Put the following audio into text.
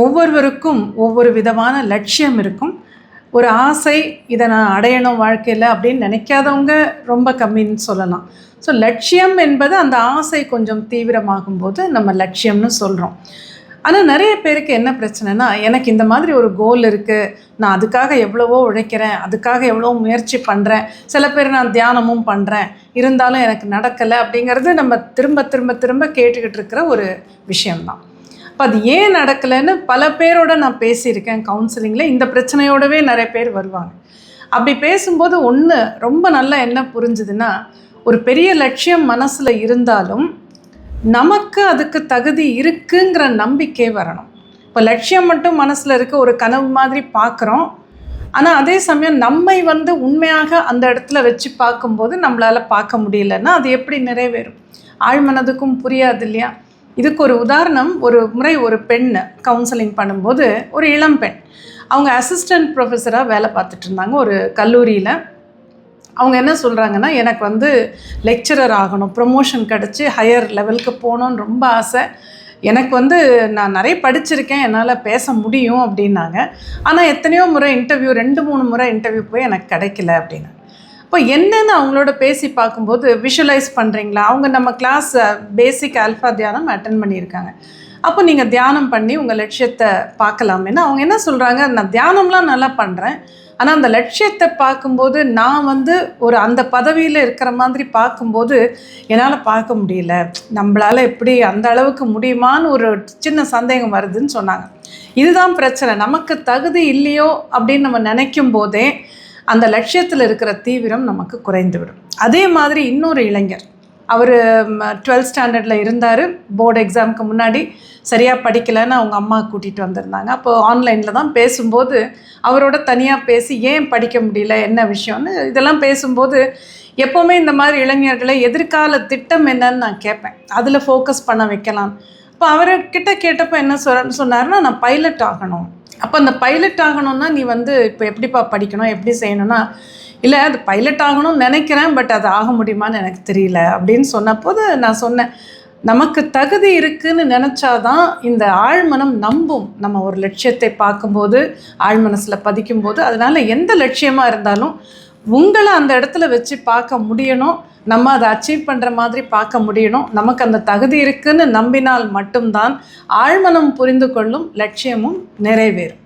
ஒவ்வொருவருக்கும் ஒவ்வொரு விதமான லட்சியம் இருக்கும். ஒரு ஆசை இதை நான் அடையணும் வாழ்க்கையில் அப்படின்னு நினைக்காதவங்க ரொம்ப கம்மின்னு சொல்லலாம். ஸோ லட்சியம் என்பது அந்த ஆசை கொஞ்சம் தீவிரமாகும் போது நம்ம லட்சியம்னு சொல்கிறோம் ஆனால் நிறைய பேருக்கு என்ன பிரச்சனைனா எனக்கு இந்த மாதிரி ஒரு கோல் இருக்குது நான் அதுக்காக எவ்வளவோ உழைக்கிறேன் அதுக்காக எவ்வளோ முயற்சி பண்ணுறேன் சில பேர் நான் தியானமும் பண்ணுறேன் இருந்தாலும் எனக்கு நடக்கலை அப்படிங்கிறது நம்ம திரும்ப திரும்ப திரும்ப கேட்டுக்கிட்டு இருக்கிற ஒரு விஷயம்தான். இப்போ அது ஏன் நடக்கலைன்னு பல பேரோட நான் பேசியிருக்கேன் கவுன்சிலிங்கில் இந்த பிரச்சனையோடவே நிறைய பேர் வருவாங்க. அப்படி பேசும்போது ஒன்று ரொம்ப நல்லா என்ன புரிஞ்சுதுன்னா ஒரு பெரிய லட்சியம் மனசில் இருந்தாலும் நமக்கு அதுக்கு தகுதி இருக்குங்கிற நம்பிக்கை வரணும். இப்போ லட்சியம் மட்டும் மனசில் இருக்க ஒரு கனவு மாதிரி பார்க்குறோம் ஆனால் அதே சமயம் நம்மை வந்து உண்மையாக அந்த இடத்துல வச்சு பார்க்கும்போது நம்மளால் பார்க்க முடியலன்னா அது எப்படி நிறைவேறும்? ஆழ்மனதுக்கும் புரியாது இல்லையா? இதுக்கு ஒரு உதாரணம் ஒரு முறை ஒரு பெண் கவுன்சிலிங் பண்ணும்போது ஒரு இளம் பெண். அவங்க அசிஸ்டன்ட் ப்ரொஃபஸராக வேலை பார்த்துட்டு இருந்தாங்க ஒரு கல்லூரியில். அவங்க என்ன சொல்கிறாங்கன்னா எனக்கு வந்து லெக்சரர் ஆகணும் ப்ரொமோஷன் கிடச்சி ஹையர் லெவலுக்கு போகணுன்னு ரொம்ப ஆசை. எனக்கு வந்து நான் நிறைய படிச்சிருக்கேன் என்னால் பேச முடியும் அப்படின்னாங்க. ஆனால் எத்தனையோ முறை இன்டர்வியூ ரெண்டு மூணு முறை இன்டர்வியூ போய் எனக்கு கிடைக்கல அப்படின்னு அப்போ என்னென்னு அவங்களோட பேசி பார்க்கும்போது விஷுவலைஸ் பண்ணுறீங்களா அவங்க நம்ம கிளாஸ் பேசிக் ஆல்ஃபா தியானம் அட்டன் பண்ணியிருக்காங்க. அப்போ நீங்கள் தியானம் பண்ணி உங்கள் லட்சியத்தை பார்க்கலாமேன்னு அவங்க என்ன சொல்கிறாங்க நான் தியானம்லாம் நல்லா பண்ணுறேன் ஆனால் அந்த லட்சியத்தை பார்க்கும்போது நான் வந்து ஒரு அந்த பதவியில் இருக்கிற மாதிரி பார்க்கும்போது என்னால் பார்க்க முடியல. நம்மளால் எப்படி அந்த அளவுக்கு முடியுமான்னு ஒரு சின்ன சந்தேகம் வருதுன்னு சொன்னாங்க. இதுதான் பிரச்சனை. நமக்கு தகுதி இல்லையோ அப்படின்னு நம்ம நினைக்கும் போதே அந்த லட்சியத்தில் இருக்கிற தீவிரம் நமக்கு குறைந்து விடும் அதே மாதிரி இன்னொரு இளைஞர் அவர் டுவெல்த் ஸ்டாண்டர்டில் இருந்தார். போர்டு எக்ஸாமுக்கு முன்னாடி சரியாக படிக்கலைன்னு அவங்க அம்மா கூட்டிகிட்டு வந்திருந்தாங்க. அப்போது ஆன்லைனில் தான் பேசும்போது அவரோட தனியாக பேசி ஏன் படிக்க முடியல என்ன விஷயம்னு இதெல்லாம் பேசும்போது எப்போவுமே இந்த மாதிரி இளைஞர்களை எதிர்கால திட்டம் என்னன்னு நான் கேட்பேன். அதில் ஃபோக்கஸ் பண்ண வைக்கலாம். இப்போ அவர்கிட்ட கேட்டப்போ என்ன சொல் சொன்னார்னா நான் பைலட் ஆகணும். அப்போ அந்த பைலட் ஆகணும்னா நீ வந்து இப்போ எப்படிப்பா படிக்கணும் எப்படி செய்யணும்னா இல்லை அது பைலட் ஆகணும்னு நினைக்கிறேன் பட் அது ஆக முடியுமான்னு எனக்கு தெரியல. அப்படின்னு சொன்னபோது நான் சொன்னேன் நமக்கு தகுதி இருக்குன்னு நினச்சாதான் இந்த ஆழ்மனம் நம்பும். நம்ம ஒரு லட்சியத்தை பார்க்கும்போது ஆழ்மனசில் பதிக்கும்போது அதனால் எந்த லட்சியமாக இருந்தாலும் உங்களை அந்த இடத்துல வச்சு பார்க்க முடியணும். நம்ம அதை அச்சீவ் பண்ணுற மாதிரி பார்க்க முடியணும். நமக்கு அந்த தகுதி இருக்குன்னு நம்பினால் மட்டும்தான் ஆழ்மனம் புரிந்து கொள்ளும் லட்சியமும் நிறைவேறும்.